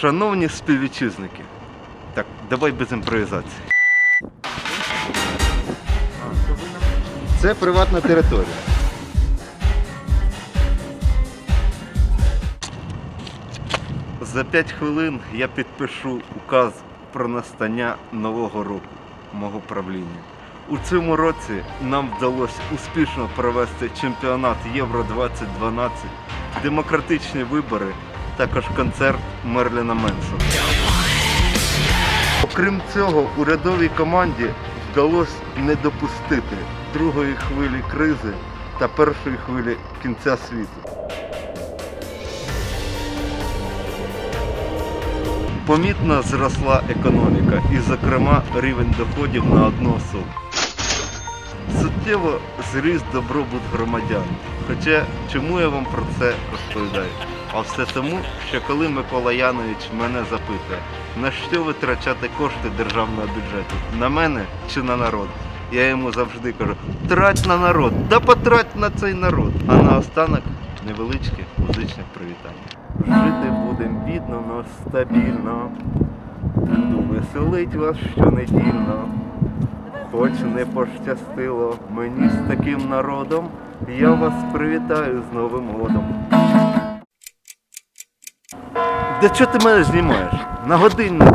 Шановні співвітчизники, так, давай без імпровізації. Це приватна територія. За 5 хвилин я підпишу указ про настання нового року мого правління. У цьому році нам вдалося успішно провести чемпіонат Євро 2012, демократичні вибори, також концерт Мерліна Менсона. Окрім цього, урядовій команді вдалося не допустити другої хвилі кризи та першої хвилі кінця світу. Помітно зросла економіка і, зокрема, рівень доходів на одну особу. Суттєво зріс добробут громадян. Хоча чому я вам про це розповідаю? А все тому, що коли Микола Янович мене запитує, на що витрачати кошти державного бюджету? На мене чи на народ? Я йому завжди кажу, трать на народ, да потрать на цей народ. А наостанок невеличке музичне привітання. Жити будем бідно, но стабільно. Буду веселить вас щонедільно. Хоч не пощастило мені з таким народом, я вас привітаю з Новим годом. Де чого ти мене знімаєш? На годинник